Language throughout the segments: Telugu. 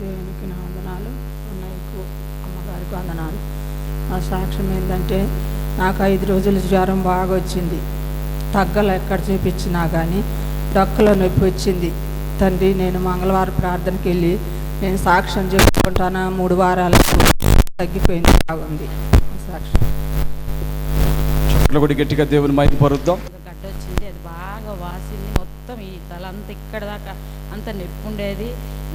దేవునికి నా వందనాలు అన్నయ్యకు అమ్మగారికి వందనాలు. నా సాక్ష్యం ఏంటంటే నాకు ఐదు రోజులు జ్వరం బాగా వచ్చింది. తగ్గలు ఎక్కడ చూపించినా కానీ డొక్కలో నొప్పి వచ్చింది. తండ్రి నేను మంగళవారం ప్రార్థనకి వెళ్ళి నేను సాక్ష్యం చెప్పుకుంటానా? మూడు వారాలకు తగ్గిపోయింది బాగుంది. సాక్ష్యం. చప్పట్లు కొట్టి గట్టిగా దేవుని మైకి పరుద్దాం. గడ్డ వచ్చింది అది బాగా వాసింది. మొత్తం ఈ తల అంతా ఇక్కడ దాకా అంత నొప్పి ఉండేది.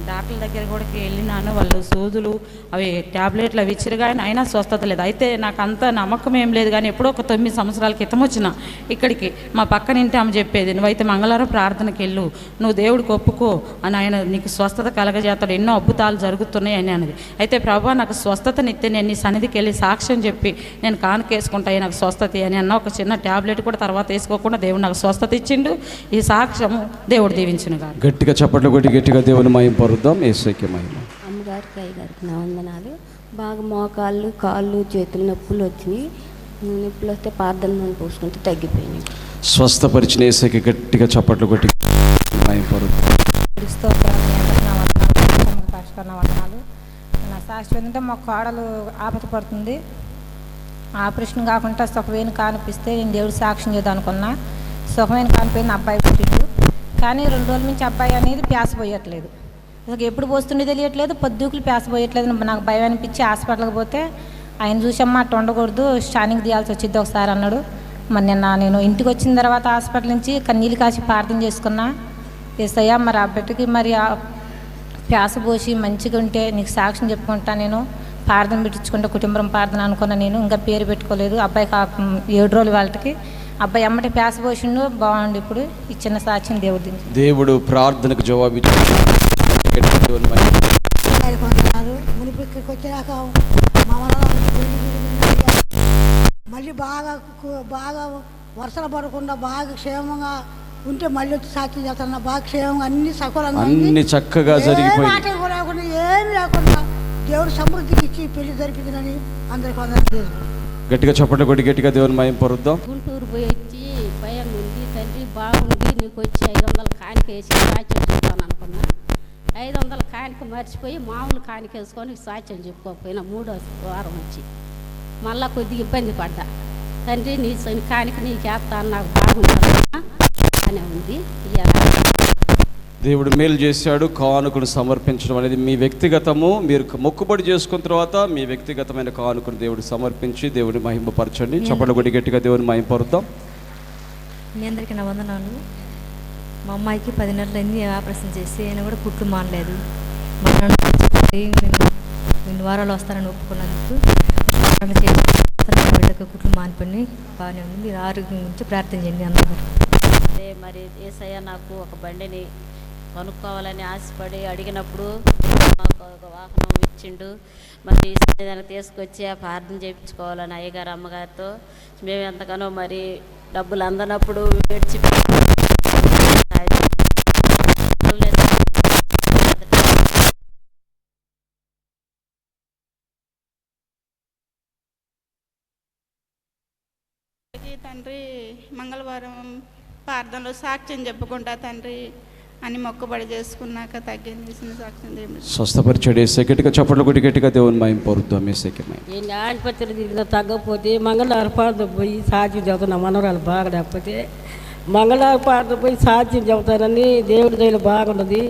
డాక్టర్ల దగ్గర కూడా వెళ్ళినాను. వాళ్ళు సూదులు అవి ట్యాబ్లెట్లు అవి ఇచ్చారు కానీ అయినా స్వస్థత లేదు. అయితే నాకు అంత నమ్మకం ఏం లేదు కానీ ఎప్పుడో ఒక తొమ్మిది సంవత్సరాల క్రితం వచ్చిన ఇక్కడికి మా పక్కన ఇంటి ఆమె చెప్పేది నువ్వైతే మంగళవారం ప్రార్థనకి వెళ్ళు నువ్వు దేవుడికి ఒప్పుకో అని ఆయన నీకు స్వస్థత కలగజేస్తాడు. ఎన్నో అద్భుతాలు జరుగుతున్నాయి అని అన్నది. అయితే ప్రభా నాకు స్వస్థతనిస్తే నేను నీ సన్నిధికి వెళ్ళి సాక్ష్యం చెప్పి నేను కానుకేసుకుంటాయి నాకు స్వస్థత అని అన్న ఒక చిన్న ట్యాబ్లెట్ కూడా తర్వాత వేసుకోకుండా దేవుడు నాకు స్వస్థత ఇచ్చిండు. ఈ సాక్ష్యము దేవుడు దీవించిన గట్టిగా చప్పట్లు కొట్టి గట్టిగా దేవుని మయం పరుద్దాం ఏసైక్య మహిమ. అమ్మగారికి అయ్యగారికి నా వందనాలు. బాగా మోకాళ్ళు కాళ్ళు చేతులు నొప్పులు వచ్చినాయి. నొప్పులు వస్తే నూనె పోసుకుంటే తగ్గిపోయినాయి. స్వస్థపరిచిన ఏసైకి గట్టిగా చప్పట్లు కొట్టి నా వందనాలు సాక్షి ఏంటంటే మా కోడలు ఆపత పడుతుంది. ఆపరేషన్ కాకుండా సుఖమైన కానిపిస్తే నేను దేవుడు సాక్ష్యం చేద్దాం అనుకున్నా సుఖమైన కానిపోయిన అబ్బాయి పుట్టిండు. కానీ రెండు రోజుల నుంచి అబ్బాయి అనేది ప్యాస పోయట్లేదు. అసలు ఎప్పుడు పోస్తుండే తెలియట్లేదు పొద్దుకులు ప్యాస పోయట్లేదు నాకు భయం అనిపించి హాస్పిటల్కి పోతే ఆయన చూసమ్మా అట్ట ఉండకూడదు స్టానింగ్ తీయాల్సి వచ్చింది ఒకసారి అన్నాడు. మరి నిన్న నేను ఇంటికి వచ్చిన తర్వాత హాస్పిటల్ నుంచి కన్నీళ్ళు కాసి ప్రార్థన చేసుకున్నా. ఎస్ఐయా మరి ఆ బిడ్డకి మరి ఆ ప్యాస పోసి మంచిగా ఉంటే నీకు సాక్ష్యం చెప్పుకుంటా నేను. ప్రార్థన పెట్టించుకుంటే కుటుంబం ప్రార్థన అనుకున్నా నేను. ఇంకా పేరు పెట్టుకోలేదు. అబ్బాయి కా ఏడు రోజులు వాళ్ళకి. అబ్బాయి అమ్మటి ప్యాస పోసిండు బాగుండు ఇప్పుడు. ఈ చిన్న సాక్ష్యం దేవుడి దేవుడు ప్రార్థనకు జవాబు మునిపి ఇక్కడికి వచ్చినాక మా జరిగింది. మళ్ళీ బాగా బాగా వర్షాలు పడకుండా బాగా క్షేమంగా ఉంటే మళ్ళీ వచ్చి సాక్షి చేస్తున్నా బాగా క్షేమంగా అన్ని సఫలంగా ఉంది. అన్ని చక్కగా ఏ జరిగిపోయింది లేకుండా ఏమి లేకుండా దేవుడు సమృద్ధికి ఇచ్చి పెళ్ళి జరిపిందని అందరికి అందరికీ గట్టిగా చప్పట్లు కొట్టి గట్టిగా దేవుని మయం పరుద్దాం గుంటూరు పోయి వచ్చి భయం ఉంది తండ్రి బాగుంది నీకు వచ్చి ఐదు వందల కానిక వేసి సాక్ష్యం చెప్తాను అనుకున్నా ఐదు వందల కానిక మర్చిపోయి మామూలు కానిక వేసుకొని సాక్ష్యం చెప్పుకోకపోయినా మూడో వారం వచ్చి మళ్ళా కొద్దిగా ఇబ్బంది పడ్డా. తండ్రి నీ కానిక నీకు వేస్తాను నాకు బాగుంటుందమ్మా అనే ఉంది. దేవుడు మేలు చేశాడు కానుకను సమర్పించడం అనేది మీ వ్యక్తిగతము. మీరు మొక్కుబడి చేసుకున్న తర్వాత మీ వ్యక్తిగతమైన కానుకను దేవుడు సమర్పించి దేవుని మహిమపరచండి చప్పట్లు కొట్టి గట్టిగా దేవుని మహిమపరుద్దాం మీ అందరికీ నా వందనాలు. మా అమ్మాయికి పది నెలలు అయింది ఆపరేషన్ చేసి ఆయన కూడా కుట్లు మానలేదు. మా నేను రెండు వారాలు వస్తానని ఒప్పుకున్నందుకు బిడ్డకు కుట్లు మానిపోయి బాగానే ఉంది. మీరు ఆరోగ్యం గురించి ప్రార్థన చేయండి అందరూ. అదే మరి ఏసయ్య నాకు ఒక బండిని కొనుక్కోవాలని ఆశపడి అడిగినప్పుడు మాకు ఒక వాహనం ఇచ్చిండు. మరి తీసుకొచ్చి ఆ ప్రార్థన చేయించుకోవాలని అయ్యగారు అమ్మగారితో మేము ఎంతగానో మరి డబ్బులు అందనప్పుడు ఏడ్చి తండ్రి మంగళవారం ప్రార్థనలో సాక్ష్యం చెప్పుకుంటా తండ్రి అని మొక్కుబడి చేసుకున్నాక తగ్గింది సాక్ష్యం స్వస్థపరిచాడు ఏసై గట్టిగా చప్పట్లు కొట్టి గట్టిగా దేవుని మహిమ పరుద్దాం ఎన్ని ఆసుపత్రి తిరిగినా తగ్గకపోతే మంగళవారం పాడత పోయి సాధ్యం చెబుతున్నా మనవరాలు బాగా లేకపోతే మంగళవారం పాడత పోయి సాధ్యం చెబుతానని దేవుడి దగ్గర బాగున్నది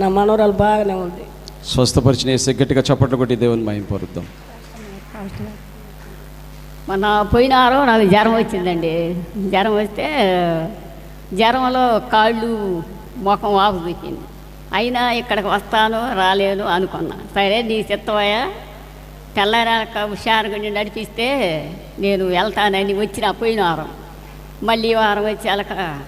నా మనవరాలు బాగానే ఉంది. స్వస్థపరిచిన ఏసై గట్టిగా చప్పట్లు కొట్టి దేవుని మహిమ పరుద్దాం. మన పోయిన వారం నాకు జ్వరం వచ్చిందండి. జ్వరం వస్తే జ్వరంలో కాళ్ళు ముఖం వాపు అయినా ఇక్కడికి వస్తాను రాలేను అనుకున్నా. సరే నీ చిత్తమయ్యా తెల్లారాక హుషారుగా నడిపిస్తే నేను వెళ్తానని వచ్చిన పోయిన వారం. మళ్ళీ వారం వచ్చి అలక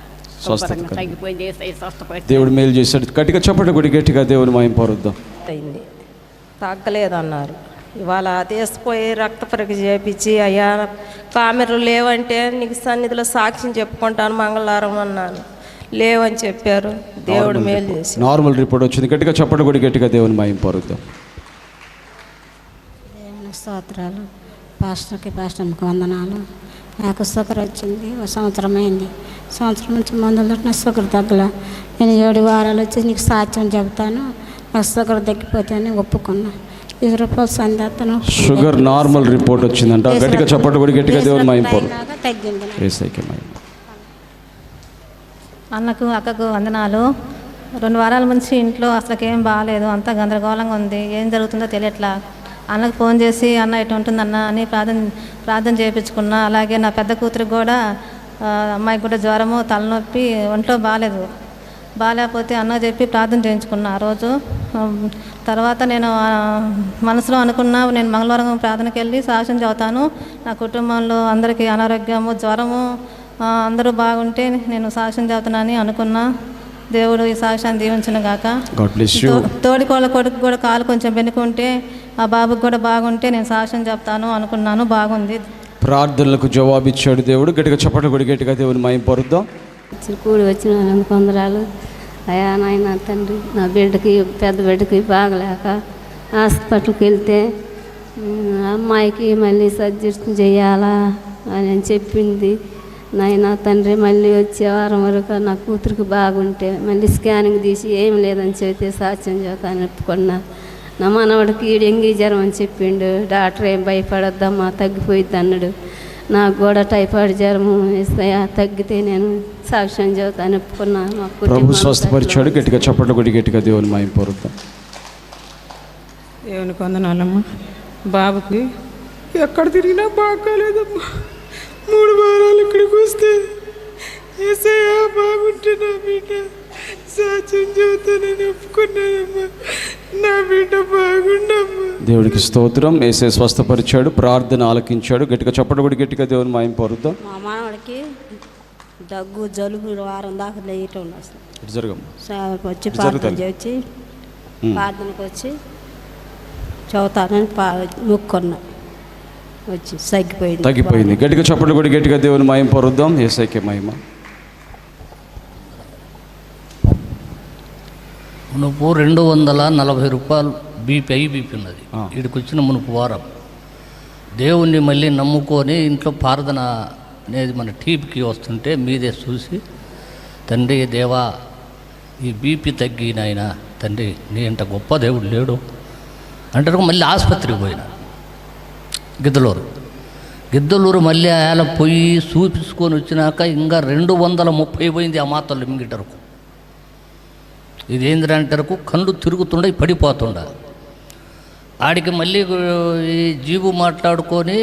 స్వస్థత శుభ్రంగా కలిగి. తగ్గిపోయింది. దేవుడు మేలు చేశాడు. గట్టిగా చప్పట్లు కొట్టి గట్టిగా దేవుని మహిమ పరుద్దాం. అయింది తగ్గలేదన్నారు ఇవాళ తీసిపోయి రక్త పరీక్ష చేపించి అయ్యా కామెరలు లేవంటే నీకు సన్నిధిలో సాక్ష్యం చెప్పుకుంటాను మంగళవారం అన్నాను. లేవని చెప్పారు. దేవుడు మేలు చేసి నార్మల్ రిపోర్ట్ వచ్చింది. గట్టిగా చప్పట్లు కొట్టి గట్టిగా దేవుని మహిమ పరుద్దాం. దేవుని స్తోత్రాలు. పాస్టర్కి పాస్టర్కి వందనాలు. నాకు షుగర్ వచ్చింది ఒక సంవత్సరం అయింది. సంవత్సరం నుంచి మందులు నా షుగర్ తగ్గల. నేను ఏడు వారాలు వచ్చి నీకు సాక్ష్యం చెబుతాను. షుగర్ తగ్గిపోతే అని ఒప్పుకున్నా. ఇరవై రూపాయలు సందేస్తాను షుగర్ నార్మల్ రిపోర్ట్ వచ్చిందంట. గట్టిగా చప్పట్లు కూడా గట్టిగా దేవుని అన్నకు అక్కకు వందనాలు. రెండు వారాల నుంచి ఇంట్లో అసలుకి ఏం బాగాలేదు అంతా గందరగోళంగా ఉంది. ఏం జరుగుతుందో తెలియట్లా. అన్నకు ఫోన్ చేసి అన్న ఇటు ఉంటుందన్న అని ప్రార్థన ప్రార్థన చేయించుకున్నా. అలాగే నా పెద్ద కూతురికి కూడా అమ్మాయికి కూడా జ్వరము తలనొప్పి ఒంట్లో బాగాలేదు బాగాలేకపోతే అన్న చెప్పి ప్రార్థన చేయించుకున్నా. ఆ రోజు తర్వాత నేను మనసులో అనుకున్నా నేను మంగళవారం ప్రార్థనకి వెళ్ళి సాక్ష్యం చదువుతాను. నా కుటుంబంలో అందరికీ అనారోగ్యము జ్వరము అందరూ బాగుంటే నేను సాక్ష్యం చదువుతున్నానని అనుకున్నా. దేవుడు ఈ సాక్ష్యాన్ని దీవించిన గాక. తోడికోళ్ళ కొడుకు కూడా కాలు కొంచెం వెనుకుంటే ఆ బాబుకి కూడా బాగుంటే నేను సాక్ష్యం చెప్తాను అనుకున్నాను. బాగుంది. ప్రార్థనలకు జవాబిచ్చాడు దేవుడు. గట్టిగా చప్పట్లు కూడా గట్టిగా దేవుని మహిమ పరుద్దాం. కూడి వచ్చిన వాళ్ళకి వందరాలు అయా నాయన తండ్రి నా బిడ్డకి పెద్ద బిడ్డకి బాగలేక హాస్పిటల్కి వెళ్తే అమ్మాయికి మళ్ళీ సర్జరీ చేయాలా? అని చెప్పింది. నాయన తండ్రి మళ్ళీ వచ్చే వారం వరకు నా కూతురికి బాగుంటే మళ్ళీ స్కానింగ్ తీసి ఏం లేదని చెబితే సాక్ష్యం చెబుతాను ఒప్పుకున్నా. నా మనవడికి డెంగీ జ్వరం అని చెప్పిండు. డాక్టర్ ఏం భయపడొద్దమ్మా తగ్గిపోయిద్ది అన్నాడు. నాకు కూడా టైఫాయిడ్ జ్వరము వేస్తాయా తగ్గితే నేను సాక్ష్యం చెబుతాను ఒప్పుకున్నా మా ప్రభు స్వస్థపరిచాడు గట్టిగా చప్పట్లు కూడా గట్టిగా దేవుని మహిమ పరుద్దాం. దేవునికి వందనాలమ్మా. బాబుకి ఎక్కడ తిరిగినా బాగాలేదమ్మా. మూడు వారాలు ఇక్కడికి వస్తే ఏసయ్యా బాగుంటే నా బిడ్డ సాక్ష్యం చెబుతానని ఒప్పుకున్నానమ్మా నా బిడ్డ బాగుండమ్మా దేవుడికి స్తోత్రం. ఏసే స్వస్థపరిచాడు ప్రార్థన ఆలకించాడు. గట్టిగా చప్పట్లు కూడా గట్టిగా దేవుని మహిమ పరుద్దాం. మా మనవడికి దగ్గు జలుబు వారం దాకా లేయటం ఇటు జరగమ్మా వచ్చి ప్రార్థన. చేసి. ప్రార్థనకు వచ్చి చదువుతానని మొక్కున్నా వచ్చి తగ్గిపోయింది తగ్గిపోయింది. గట్టిగా చప్పట్లు కూడా గట్టిగా దేవుని మహిమ పరుద్దాం. ఏసైకే మహిమ. మునుపు రెండు వందల నలభై రూపాయలు బీపీ అయి బీపీ ఉన్నది. ఇక్కడికి వచ్చిన మునుపు వారం. దేవుణ్ణి మళ్ళీ నమ్ముకొని ఇంట్లో ప్రార్థన అనేది మన టీవీకి వస్తుంటే మీదే చూసి తండ్రి దేవా ఈ బీపీ తగ్గినాయన తండ్రి నీ ఇంత గొప్ప దేవుడు లేడు. అంటారు మళ్ళీ ఆసుపత్రికి పోయినా. గిద్దలూరు. గిద్దలూరు మళ్ళీ ఆయన పోయి చూపించుకొని వచ్చినాక ఇంకా రెండు వందల ముప్పై పోయింది ఆ మాతలు మింగిటరకు. ఇది ఏంటంటారు కళ్ళు తిరుగుతుండే పడిపోతుండ. ఆడికి మళ్ళీ ఈ జీబు మాట్లాడుకొని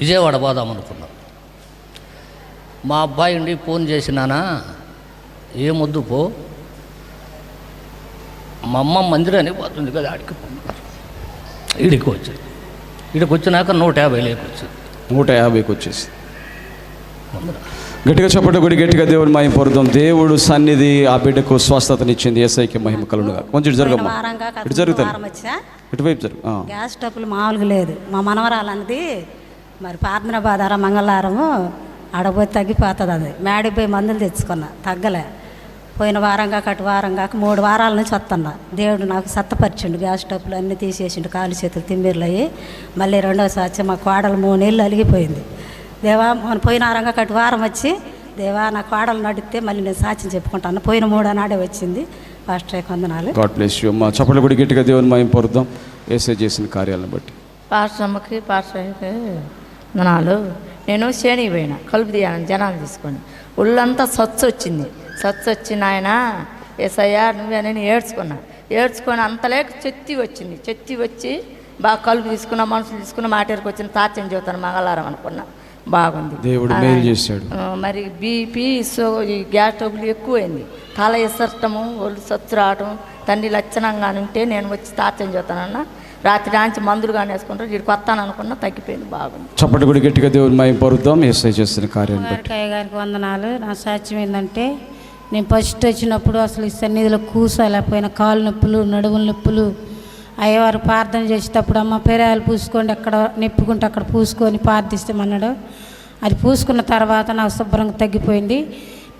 విజయవాడ పోదాం అనుకున్నాం. మా అబ్బాయి ఉండి ఫోన్ చేసినానా ఏమొద్దు పో. మా అమ్మ మందిరానికి పోతుంది కదా ఆడికి పొమ్మన్నారు. ఈడికి వచ్చి ఈడికి వచ్చినాక నూట యాభై లేకొచ్చింది నూట యాభైకి వచ్చేసి గట్టిగా చప్పట్లు కూడా గట్టిగా దేవుని మహిమ పరుద్దాం దేవుడు సన్నిధి ఆ బిడ్డకు స్వస్థతనిచ్చింది. ఏసైకి మహిమ కలుగునుగా. కొంచెం ఇటు జరగమ్మా. ఇటు వారం వచ్చా? ఇటువైపు జరుగు. గ్యాస్ స్టవ్లు మామూలుగా లేదు. మా మనవరాలన్నది మరి ప్రార్థన బాధార మంగళవారము ఆడపోయి తగ్గిపోతుంది అది. మేడకి పోయి మందులు తెచ్చుకున్నా. తగ్గలే. పోయిన వారంగా కటు వారంగా మూడు వారాల నుంచి వస్తున్నా దేవుడు నాకు సత్తపరిచిండు. గ్యాస్ స్టవ్లు అన్నీ తీసేసిండు. కాలు చేతులు తిమ్మిర్లు అయ్యి మళ్ళీ రెండోసారి వచ్చి మా కోడలు మూడు నెలలు అలిగిపోయింది. దేవా మన పోయిన వారంగా కటు వారం వచ్చి దేవా నా కోడలు నడిస్తే మళ్ళీ నేను సాక్ష్యం చెప్పుకుంటాను. పోయిన మూడో నాడే వచ్చింది. ఫస్ట్ కొందనాలు గాడ్ బ్లెస్ యూ మా చప్పట్లు కూడా గట్టిగా దేవుని మహిమ పరుద్దాం. ఏసై చేసిన కార్యాలను బట్టి. పాస్టమ్మకి పాస్టర్కి నాలు నేను శేణి పోయినా. కలుపు తీయాలని జనాలు తీసుకొని ఒళ్ళంతా సచ్చు వచ్చింది. సచ్చు వచ్చి నాయన ఏసయ్యా నువ్వే నేను ఏడ్చుకున్నా. ఏడ్చుకొని అంతలేక చెత్తి వచ్చింది. చెత్తి వచ్చి బాగా కలుపు తీసుకున్న మనుషులు తీసుకున్న మాటేరికి వచ్చిన తాత్యం చెబుతాను మంగళవారం అనుకున్నా. బాగుంది. దేవుడు మేలు చేశాడు. మరి బీపీ సో ఈ గ్యాస్ ట్రబుల్ ఎక్కువైంది. తల ఎసరటము ఒళ్ళు సచ్చు రావటం తండ్రి లక్షణంగా ఉంటే నేను వచ్చి తాత్యం చెబుతానన్న రాత్రి ఆంచి మందులు కానీ వేసుకుంటారు వీడికి వస్తాను అనుకున్నా తగ్గిపోయింది బాగుంది. చప్పట్లు కూడా గట్టిగా దేవుని మహిమ పరుద్దాం కార్యాలను బట్టి. వారికాయ గారికి వందనాలు. నా సాక్ష్యం ఏంటంటే నేను ఫస్ట్ వచ్చినప్పుడు అసలు ఈ సన్నిధిలో కూసలేకపోయిన కాలు నొప్పులు నడుముల నొప్పులు అయ్యవారు ప్రార్థన చేసేటప్పుడు అమ్మ పెరాలు పూసుకోండి అక్కడ నిప్పుకుంటే అక్కడ పూసుకొని ప్రార్థిస్తామన్నాడు. అది పూసుకున్న తర్వాత నాకు శుభ్రంగా తగ్గిపోయింది.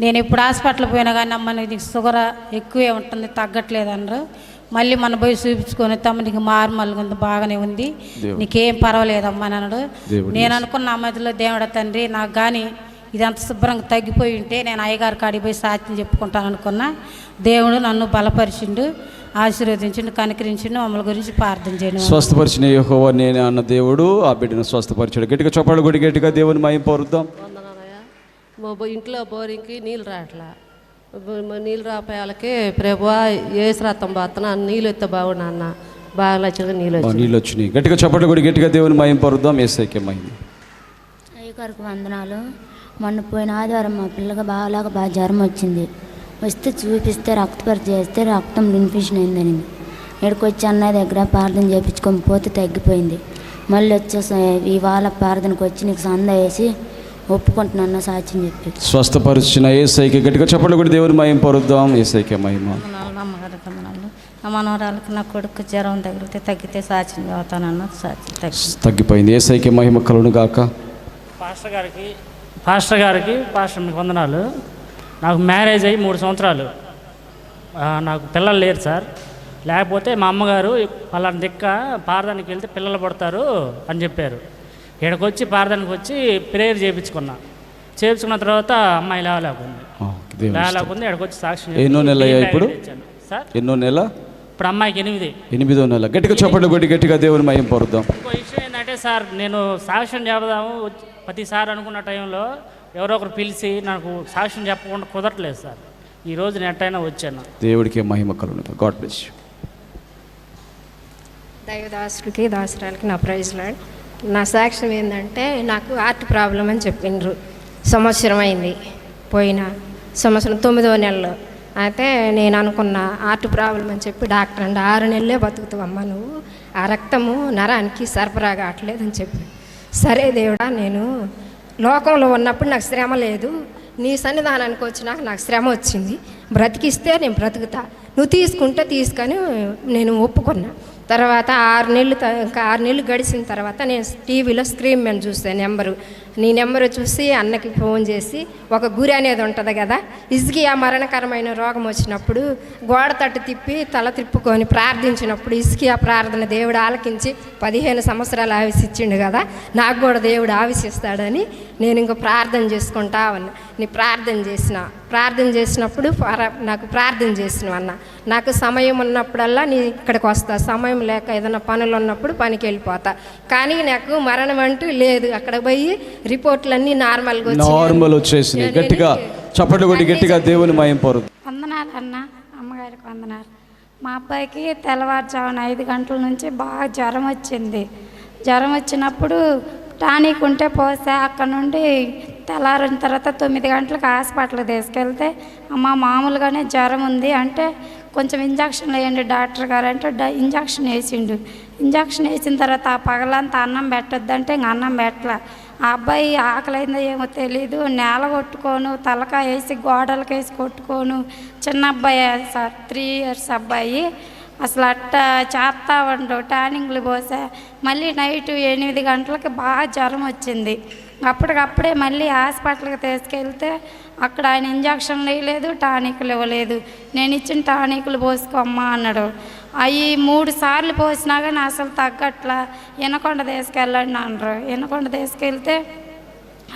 నేను ఇప్పుడు హాస్పిటల్ పోయినా కానీ అమ్మ నీకు షుగర్ ఎక్కువే ఉంటుంది తగ్గట్లేదు అన్నారు. మళ్ళీ మన పోయి చూపించుకొని తమ్మ నీకు మార్మల్గా ఉంది బాగానే ఉంది. నీకేం పర్వాలేదమ్మా అని అన్నాడు. నేను అనుకున్న మధ్యలో దేవుడ తండ్రి నాకు కానీ ఇదంత శుభ్రంగా తగ్గిపోయి ఉంటే నేను అయ్యగారి కాడికి పోయి సాధ్యం చెప్పుకుంటాను అనుకున్నా. దేవుడు నన్ను బలపరిచిండు. ఆశీర్వదించండి కనికరించండి మమ్మల్ని గురించి ప్రార్థన చేయండి స్వస్థపరిచిన యెహోవా నేనే అన్న దేవుడు ఆ బిడ్డను స్వస్థపరిచాడు. గట్టిగా చొప్పాడు కొడి గట్టిగా దేవుని మహిమ పరుద్దాం. మా బో- ఇంట్లో బోరింగ్కి నీళ్ళు రావట్లా. నీళ్ళు రాపోయే వాళ్ళకి ప్రభువా ఏసు రథం బాతన నీళ్ళు ఎత్తే బాగున్నా అన్న బాగా నచ్చిన నీళ్ళు వచ్చి నీళ్ళు వచ్చినాయి. గట్టిగా చప్పట్లు కొడి గట్టిగా దేవుని మహిమ పరుద్దాం ఏసైకే మహిమ. అయ్యగారికి వందనాలు. మొన్న పోయిన ఆదివారం మా పిల్లకి బాగాలాగా బాగా జ్వరం వచ్చింది. వస్తే చూపిస్తే రక్త పరీక్ష చేస్తే రక్తం ఇన్ఫెక్షన్ అయిందని. ఇక్కడికి వచ్చి అన్నయ్య దగ్గర ప్రార్థన చేయించుకొని పోతే తగ్గిపోయింది. మళ్ళీ వచ్చేసి ఇవాళ ప్రార్థనకు వచ్చి నీకు సంద వేసి ఒప్పుకుంటున్నాను సాక్ష్యం చెప్పి స్వస్థపరిచిన ఏసైకి గట్టిగా చప్పట్లు కొడి దేవుని మహిమ పరుద్దాం ఏసైకే మహిమ. నా మనవరాలకి నా కొడుకు జ్వరం తగిలితే తగ్గితే సాక్ష్యం చదువుతానన్న సాక్ష్యం తగ్గి తగ్గిపోయింది. ఏసైకే మహిమ కలును గాక. పాస్టర్ గారికి పాస్టర్ గారికి పాస్టర్ మీకు వందనాలు. నాకు మ్యారేజ్ అయ్యి మూడు సంవత్సరాలు. నాకు పిల్లలు లేరు సార్. లేకపోతే మా అమ్మగారు పలానా దిక్క పారదానికి వెళ్తే పిల్లలు పడతారు అని చెప్పారు. ఇక్కడికి వచ్చి పారదానికి వచ్చి ప్రేయర్ చేయించుకున్నా చేయించుకున్న తర్వాత అమ్మాయి లేవలేకుంది. లేవలేకుంది ఇక్కడికి వచ్చి సాక్షి ఎన్నో నెల ఇప్పుడు. సార్? ఎన్నో నెల? ఇప్పుడు అమ్మాయికి ఎనిమిది. ఎనిమిదో నెల. గట్టిగా చప్పట్లు కొడి గట్టిగా దేవుని మహిమ పరుద్దాం. ఇంకో విషయం ఏంటంటే సార్ నేను సాక్ష్యం చెబుదాము ప్రతిసారి అనుకున్న టైంలో ఎవరో ఒకరు పిలిచి నాకు సాక్ష్యం చెప్పకుండా కుదరట్లేదు సార్. ఈ రోజు నేను ఎట్టయినా వచ్చాను. దేవుడికి మహిమ కలును గాడ్ బ్లెస్ యూ. దైవదాసుడికి దాసురాలకి నా ప్రైజ్ లాడ్. నా సాక్ష్యం ఏంటంటే నాకు హార్ట్ ప్రాబ్లం అని చెప్పిండ్రు. సంవత్సరం అయింది. పోయిన సంవత్సరం తొమ్మిదవ నెలలో. అయితే నేను అనుకున్న హార్ట్ ప్రాబ్లం అని చెప్పి డాక్టర్ అండి ఆరు నెలలే బతుకుతావమ్మా నువ్వు. ఆ రక్తము నరానికి సరఫరా కావట్లేదు అని చెప్పి. సరే దేవుడా నేను లోకంలో ఉన్నప్పుడు నాకు శ్రమ లేదు. నీ సన్నిధానానికి వచ్చినాక నాకు శ్రమ వచ్చింది. బ్రతికిస్తే నేను బ్రతుకుతా. నువ్వు తీసుకుంటే తీసుకొని నేను ఒప్పుకున్నా. తర్వాత ఆరు నెలలు త- ఇంకా ఆరు నెలలు గడిచిన తర్వాత నేను టీవీలో స్క్రీన్ మ్యాన్ చూస్తాను నెంబరు నీ నెంబరు చూసి అన్నకి ఫోన్ చేసి ఒక గురి అనేది ఉంటుంది కదా ఇసుకి ఆ మరణకరమైన రోగం వచ్చినప్పుడు గోడ తట్టు తిప్పి తల తిప్పుకొని ప్రార్థించినప్పుడు ఇసుకి ఆ ప్రార్థన దేవుడు ఆలకించి పదిహేను సంవత్సరాలు ఆవిసిచ్చిండు కదా నాకు కూడా దేవుడు ఆవిసిస్తాడని నేను ఇంకో ప్రార్థన చేసుకుంటా ఉన్నా. నీ ప్రార్థన చేసిన ప్రార్థన చేసినప్పుడు నాకు ప్రార్థన చేసిన అన్న నాకు సమయం ఉన్నప్పుడల్లా నీ ఇక్కడికి వస్తా సమయం లేక ఏదైనా పనులు ఉన్నప్పుడు పనికి వెళ్ళిపోతా. కానీ నాకు మరణం అంటూ లేదు. అక్కడ పోయి రిపోర్ట్లన్నీ నార్మల్గా వచ్చి నార్మల్ వచ్చేసినాయి. గట్టిగా చప్పట్లు కొట్టి గట్టిగా దేవుని మహిమ పరుద్దాం వందనాలు అన్న అమ్మగారికి వందనాలు. మా అబ్బాయికి తెల్లవారుజామున ఐదు గంటల నుంచి బాగా జ్వరం వచ్చింది. జ్వరం వచ్చినప్పుడు టానిక్ ఉంటే పోసా అక్కడ నుండి తెల్లారిన తర్వాత తొమ్మిది గంటలకు హాస్పిటల్కి తీసుకెళ్తే అమ్మ మామూలుగానే జ్వరం ఉంది అంటే కొంచెం ఇంజక్షన్ వేయండి డాక్టర్ గారు అంటే డ- ఇంజక్షన్ వేసిండు. ఇంజక్షన్ వేసిన తర్వాత ఆ పగలంతా అన్నం పెట్టొద్దంటే ఇంక అన్నం పెట్టలే. ఆ అబ్బాయి ఆకలైందో ఏమో తెలీదు నేల కొట్టుకోను తలకాయ వేసి గోడలకు వేసి కొట్టుకోను. చిన్న అబ్బాయి సార్ త్రీ ఇయర్స్ అబ్బాయి. అసలు అట్ట చేస్తా ఉండు టానింగ్లు పోసా. మళ్ళీ నైట్ ఎనిమిది గంటలకి బాగా జ్వరం వచ్చింది. అప్పటికప్పుడే మళ్ళీ హాస్పిటల్కి తీసుకెళ్తే అక్కడ ఆయన ఇంజక్షన్లు వేయలేదు టానిక్లు ఇవ్వలేదు. నేను ఇచ్చిన టానిక్లు పోసుకోమ్మా అన్నాడు. అవి మూడు సార్లు పోసినా కానీ అసలు తగ్గట్లా వినకొండ తీసుకెళ్ళండి అన్నారు. వినకొండ తీసుకెళ్తే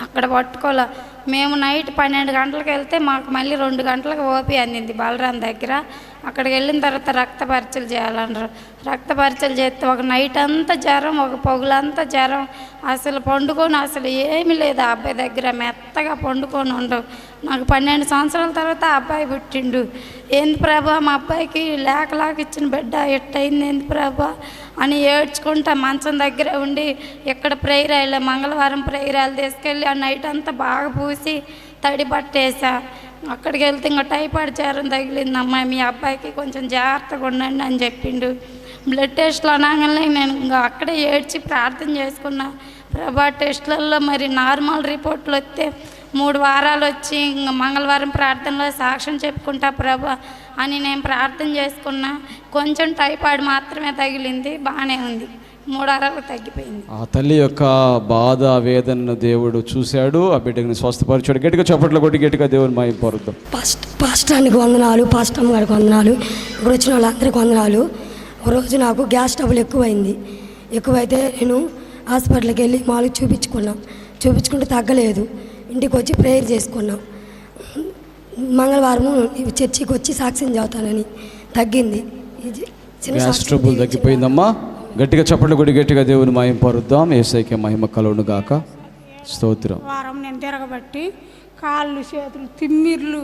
అక్కడ పట్టుకోలే. మేము నైట్ పన్నెండు గంటలకు వెళ్తే మాకు మళ్ళీ రెండు గంటలకు ఓపి అందింది బలరాం దగ్గర. అక్కడికి వెళ్ళిన తర్వాత రక్త పరీక్షలు చేయాలన్నారు. రక్త పరీక్షలు చేస్తే ఒక నైట్ అంతా జ్వరం ఒక పొగులంతా జ్వరం. అసలు పండుకొని అసలు ఏమీ లేదు. ఆ అబ్బాయి దగ్గర మెత్తగా పండుకొని ఉండవు. నాకు పన్నెండు సంవత్సరాల తర్వాత ఆ అబ్బాయి పుట్టిండు. ఏంది ప్రభా మా అబ్బాయికి లేక లేక ఇచ్చిన బిడ్డ ఎట్టయింది? ఏంది ప్రభా? అని ఏడ్చుకుంటా మంచం దగ్గర ఉండి ఇక్కడ ప్రేయర్ వెళ్ళా మంగళవారం ప్రేయరాలు తీసుకెళ్ళి ఆ నైట్ అంతా బాగా పూసి తడి బట్టేసా అక్కడికి వెళ్తే ఇంకా టైఫాయిడ్ చేరం తగిలింది. అమ్మాయి మీ అబ్బాయికి కొంచెం జాగ్రత్తగా ఉండండి అని చెప్పిండు. బ్లడ్ టెస్ట్లు అనగానే నేను ఇంకా అక్కడే ఏడ్చి ప్రార్థన చేసుకున్నా. ప్రభా టెస్ట్లలో మరి నార్మల్ రిపోర్ట్లు వస్తే మూడు వారాలు వచ్చి ఇంకా మంగళవారం ప్రార్థనలో సాక్ష్యం చెప్పుకుంటా ప్రభా అని నేను ప్రార్థన చేసుకున్నా. కొంచెం టైఫాయిడ్ మాత్రమే తగిలింది బాగానే ఉంది. మూడు వారాలు తగ్గిపోయింది. ఆ తల్లి యొక్క బాధ వేదనను దేవుడు చూశాడు. ఆ బిడ్డని స్వస్థపరిచాడు. గట్టిగా చప్పట్లు కొట్టి గట్టిగా దేవుని మహిమ పరుద్దాం. పాస్ట్ పాస్టానికి వందనాలు పాస్టమ్ గారికి వందనాలు ఇక్కడ వచ్చిన వాళ్ళందరికీ వందనాలు. ఒకరోజు నాకు గ్యాస్ ట్రబుల్ ఎక్కువైంది. ఎక్కువైతే నేను హాస్పిటల్కి వెళ్ళి మామూలుగా చూపించుకున్నాం. చూపించుకుంటే తగ్గలేదు. ఇంటికి వచ్చి ప్రేయర్ చేసుకున్నాం. మంగళవారము చర్చికి వచ్చి సాక్ష్యం చదువుతానని తగ్గింది. గ్యాస్ ట్రబుల్ తగ్గిపోయిందమ్మా. గట్టిగా చప్పట్లు కొడి గట్టిగా దేవుని మహిమ పరుద్దాం. ఏసైకే మహిమ కలుగును గాక. స్తోత్రం. వారం నేను తిరగబట్టి కాళ్ళు చేతులు తిమ్మిర్లు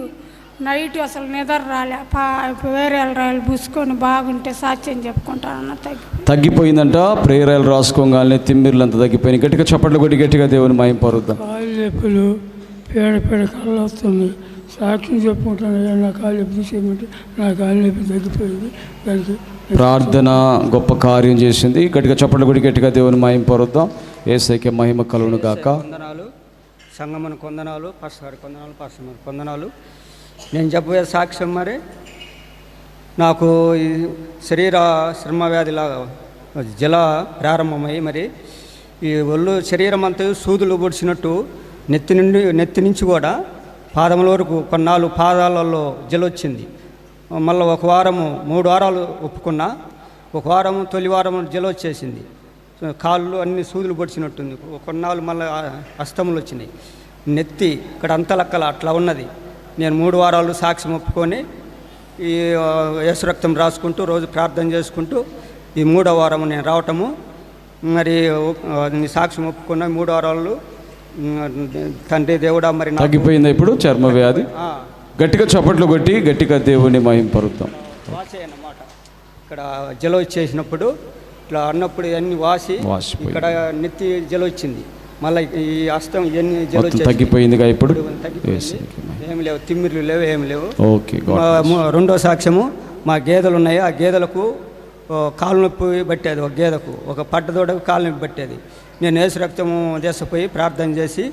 నైట్ అసలు నిద్ర రాలే. పా వేరే రాయలు పూసుకొని బాగుంటే సాక్ష్యం చెప్పుకుంటానన్న తగ్గి. తగ్గిపోయిందంట. ప్రేరాలు రాసుకోగానే తిమ్మిర్లు అంతా తగ్గిపోయినాయి. గట్టిగా చప్పట్లు కొడి గట్టిగా దేవుని మహిమ పరుద్దాం. కాళ్ళు నొప్పులు పేడ పేడ కళ్ళు వస్తుంది. సాక్ష్యం చెప్పుకుంటాను "అయ్యా, నా కాళ్ళు నొప్పి తీసేయమంటే నా కాళ్ళు నొప్పి తగ్గిపోయింది. దానికి ప్రార్థన గొప్ప కార్యం చేసింది. గట్టిగా చప్పట్లు గుడి గట్టిగా దేవుని మహిమ పొరుద్దాం. ఏసైకి మహిమ కలుగును గాక. వందనాలు సంగమన కొందనాలు పాస్టర్ గారి కొందనాలు పాస్టర్ గారి కొందనాలు. నేను చెప్పబోయే సాక్ష్యం మరి నాకు ఈ శరీర శ్రమ వ్యాధిలాగా జల ప్రారంభమై మరి ఈ ఒళ్ళు శరీరం అంతా సూదులు పొడిచినట్టు నెత్తి నుండి నెత్తి నుంచి కూడా పాదముల వరకు కొన్నాళ్ళు పాదాలలో జలొచ్చింది. మళ్ళీ ఒక వారము మూడు వారాలు ఒప్పుకున్నా ఒక వారం తొలి వారం జల వచ్చేసింది. కాళ్ళు అన్ని సూదులు పొడిచినట్టుంది. కొన్నాళ్ళు మళ్ళీ అస్తములు వచ్చినాయి. నెత్తి ఇక్కడ అంతలక్కల అట్లా ఉన్నది. నేను మూడు వారాలు సాక్ష్యం ఒప్పుకొని ఈ ఆ, యేసు రక్తం రాసుకుంటూ రోజు ప్రార్థన చేసుకుంటూ ఈ మూడో వారం నేను రావటము. మరి సాక్ష్యం ఒప్పుకున్న మూడు వారాలు తండ్రి దేవుడా మరి తగ్గిపోయిందా ఇప్పుడు చర్మ వ్యాధి? గట్టిగా చప్పట్లు కొట్టి గట్టిగా దేవుని మహిమ పరుద్దాం. వాసి అన్నమాట ఇక్కడ జల వచ్చేసినప్పుడు ఇట్లా అన్నప్పుడు అన్ని వాసి. ఇక్కడ నెత్తి జల వచ్చింది. మళ్ళీ ఈ అస్తం ఇవన్నీ జల తగ్గిపోయిందిగా ఇప్పుడు. ఏమి లేవు తిమ్మిర్లు లేవు ఏమి లేవు. ఓకే రెండో సాక్ష్యము మా గేదెలు ఉన్నాయి. ఆ గేదెలకు కాలు నొప్పి పట్టేది ఒక గేదెకు. ఒక పట్టదోడకు కాలు నొప్పి పట్టేది. నేను ఏసు రక్తము దేశపోయి ప్రార్థన చేసి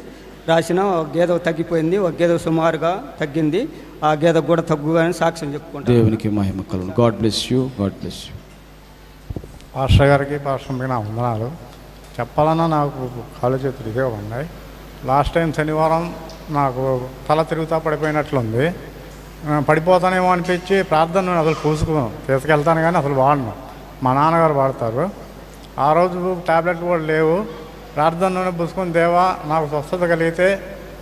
రాసిన ఒక గేదె తగ్గిపోయింది ఒక గేదె సుమారుగా తగ్గింది. ఆ గేదెకు కూడా తగ్గుగానే సాక్ష్యం చెప్పుకుంటాను దేవునికి మహిమ కలుగును. God bless you God bless you pastor గారికి పాస్టర్కి నా వందనాలు. చెప్పాలన్నా నాకు కాళ్ళు చేతులు ఇదే ఉన్నాయి. లాస్ట్ టైం శనివారం నాకు తల తిరుగుతా పడిపోయినట్లుంది. పడిపోతానేమో అనిపించి ప్రార్థన అసలు పూసుకున్నాను. తీసుకెళ్తాను కానీ అసలు వాడను. మా నాన్నగారు వాడతారు. ఆ రోజు టాబ్లెట్లు కూడా లేవు. ప్రార్థనలోనే పూసుకొని దేవా నాకు స్వస్థత కలిగితే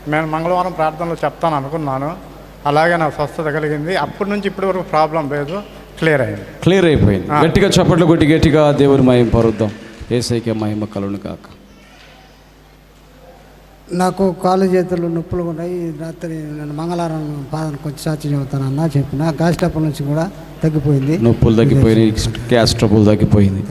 నేను మంగళవారం ప్రార్థనలో చెప్తాను అనుకున్నాను. అలాగే నాకు స్వస్థత కలిగింది. అప్పటి నుంచి ఇప్పటి వరకు ప్రాబ్లం లేదు. క్లియర్ అయింది. క్లియర్ అయిపోయింది. గట్టిగా చప్పట్లు కొట్టి గట్టిగా దేవుని మహిమ పరుద్దాం. ఏసైకే మహిమ కలుగును గాక. నాకు కాళ్ళు చేతులు నొప్పులు ఉన్నాయి. రాత్రి నేను మంగళవారం పాదానికి కొంచెం సాక్షి చెబుతాను అన్న చెప్పిన. గ్యాస్ ట్రబుల్ నుంచి కూడా తగ్గిపోయింది. నొప్పులు తగ్గిపోయినాయి. గ్యాస్ ట్రబుల్ తగ్గిపోయింది.